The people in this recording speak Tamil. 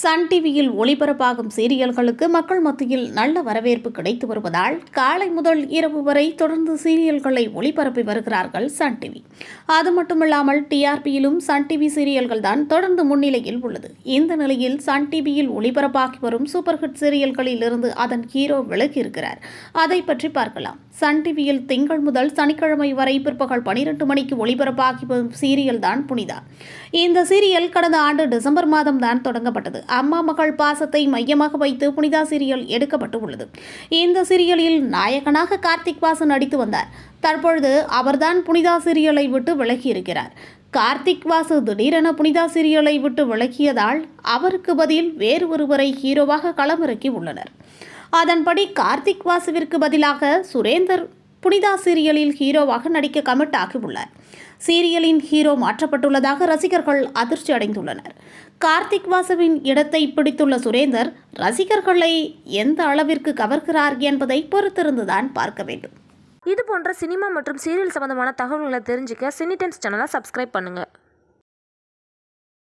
சன் டிவியில் ஒளிபரப்பாகும் சீரியல்களுக்கு மக்கள் மத்தியில் நல்ல வரவேற்பு கிடைத்து வருவதால் காலை முதல் இரவு வரை தொடர்ந்து சீரியல்களை ஒளிபரப்பி வருகிறார்கள் சன் டிவி. அது மட்டுமல்லாமல் டிஆர்பியிலும் சன் டிவி சீரியல்கள் தான் தொடர்ந்து முன்னிலையில் உள்ளது. இந்த நிலையில் சன் டிவியில் ஒளிபரப்பாகி வரும் சூப்பர் ஹிட் சீரியல்களில் இருந்து அதன் ஹீரோ விலகி இருக்கிறார். அதை பற்றி பார்க்கலாம். சன் டிவியில் திங்கள் முதல் சனிக்கிழமை வரை பிற்பகல் பனிரெண்டு மணிக்கு ஒளிபரப்பாகி வரும் சீரியல் தான் புனிதா. இந்த சீரியல் கடந்த ஆண்டு டிசம்பர் மாதம் தான் தொடங்கப்பட்டது. அம்மா மகள் பாசத்தை மையமாக வைத்து புனிதா சீரியல் எடுக்கப்பட்டு உள்ளது இந்த சீரியலில் நாயகனாக கார்த்திக் வாசன் நடித்து வந்தார். தற்பொழுது அவர்தான் புனிதா சீரியலை விட்டு விலகி இருக்கிறார் கார்த்திக் வாசு திடீரென புனிதா சீரியலை விட்டு விலகியதால் அவருக்கு பதில் வேறு ஒருவரை ஹீரோவாக களமிறக்கி உள்ளனர். அதன்படி கார்த்திக் வாசுவிற்கு பதிலாக சுரேந்தர் புனிதா சீரியலில் ஹீரோவாக நடிக்க கமிட் ஆகியுள்ளார். சீரியலின் ஹீரோ மாற்றப்பட்டுள்ளதாக ரசிகர்கள் அதிர்ச்சி அடைந்துள்ளனர். கார்த்திக் வாசுவின் இடத்தை பிடித்துள்ள சுரேந்தர் ரசிகர்களை எந்த அளவிற்கு கவர்கிறார் என்பதை பொறுத்திருந்துதான் பார்க்க வேண்டும். இது போன்ற சினிமா மற்றும் சீரியல் சம்பந்தமான தகவல்களை தெரிஞ்சுக்க சினி டைம்ஸ் சேனலை சப்ஸ்கிரைப் பண்ணுங்கள்